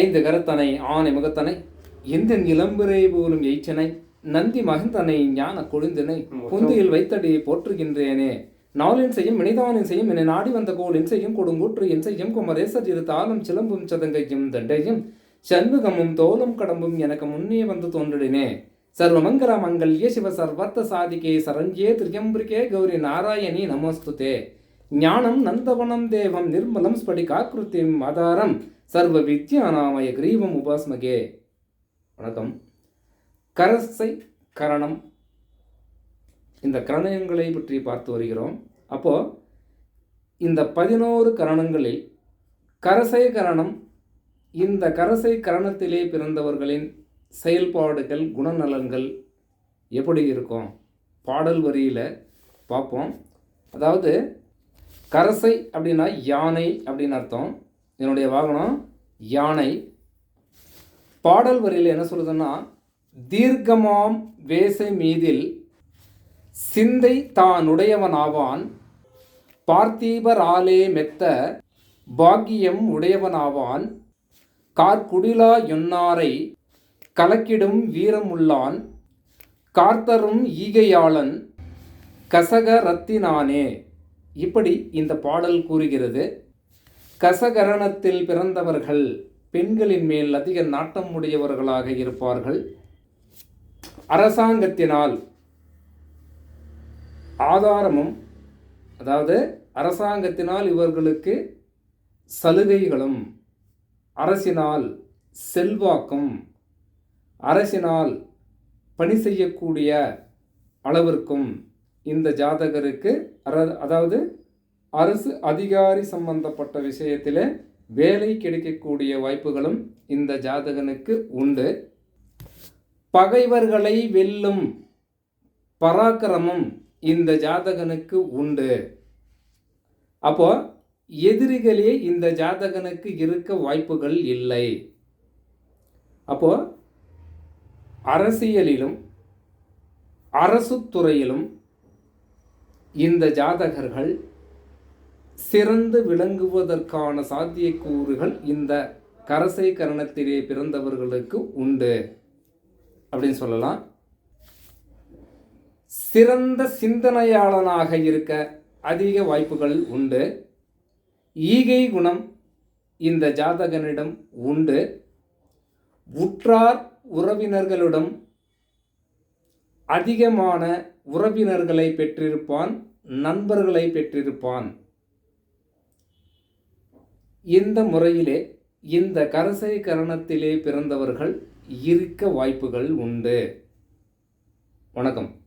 ஐந்து கரத்தனை ஆனை முகத்தனை எந்த இளம்பிறை போலும் எய்ச்சனை நந்தி மகந்தனை ஞான கொழுந்தினை குந்தியில் வைத்தடி போற்றுகின்றேனே. நாளின் செய்யும் வினைதானின் செய்யும் என்னை நாடி வந்த கோளின் செய்யும் கொடுங்கூற்று என் செய்யும் குமரேசர் இரு தாளும் சிலம்பும் சதங்கையும் தண்டையும் சண்முகமும் தோலும் கடம்பும் எனக்கு முன்னே வந்து தோன்றினே சர்வமங்கல மங்கல்ய சிவ சர்வர்த்த சாதிகே சரண்யே திரியம்பிரிகே கௌரி நாராயணி நமஸ்துதே. ஞானம் நந்தவனம் தேவம் நிர்மலம் ஸ்படிகாக்கிருத்திம் ஆதாரம். சர்வ வித்யானாமய கிரீவம் உபாஸ்மகே. வணக்கம். கரசை கரணம். இந்த கரணங்களை பற்றி பார்த்து வருகிறோம். அப்போது இந்த பதினோரு கரணங்களில் கரசை கரணம் இந்த கரசை கரணத்திலே பிறந்தவர்களின் செயல்பாடுகள் குணநலன்கள் எப்படி இருக்கும்? பாடல் வரியில் பார்ப்போம். அதாவது கரசை அப்படின்னா யானை அப்படின்னு அர்த்தம். என்னுடைய வாகனம் யானை. பாடல் வரியில் என்ன சொல்லுதுன்னா தீர்க்கமாம் வேசை மீதில் சிந்தை தானுடையவனாவான் பார்த்தீபராலே மெத்த பாக்கியம் உடையவனாவான் கார்குடிலா என்னாரை கலக்கிடும் வீரமுள்ளான் கார்த்தரும் ஈகையாளன் கசக ரத்தினானே. இப்படி இந்த பாடல் கூறுகிறது. கசகரணத்தில் பிறந்தவர்கள் பெண்களின் மேல் அதிக நாட்டம் உடையவர்களாக இருப்பார்கள். அரசாங்கத்தினால் ஆதாரமும் அதாவது அரசாங்கத்தினால் இவர்களுக்கு சலுகைகளும் அரசினால் செல்வாக்கும் அரசினால் பணி செய்யக்கூடிய அளவிற்கும் இந்த ஜாதகருக்கு அதாவது அரசு அதிகாரி சம்பந்தப்பட்ட விஷயத்தில் வேலை கிடைக்கக்கூடிய வாய்ப்புகளும் இந்த ஜாதகனுக்கு உண்டு. பகைவர்களை வெல்லும் பராக்கிரமம் இந்த ஜாதகனுக்கு உண்டு. அப்போ எதிரிகளே இந்த ஜாதகனுக்கு இருக்க வாய்ப்புகள் இல்லை. அப்போ அரசியலிலும் அரசு துறையிலும் இந்த ஜாதகர்கள் சிறந்து விளங்குவதற்கான சாத்தியக்கூறுகள் இந்த கரசை கரணத்திலே பிறந்தவர்களுக்கு உண்டு. அப்படின்னு சொல்லலாம். சிறந்த சிந்தனையாளனாக இருக்க அதிக வாய்ப்புகள் உண்டு. ஈகை குணம் இந்த ஜாதகனிடம் உண்டு. உற்றார் உறவினர்களிடம் அதிகமான உறவினர்களை பெற்றிருப்பான் நண்பர்களை பெற்றிருப்பான். இந்த முறையிலே இந்த கரசை கரணத்திலே பிறந்தவர்கள் இருக்க வாய்ப்புகள் உண்டு. வணக்கம்.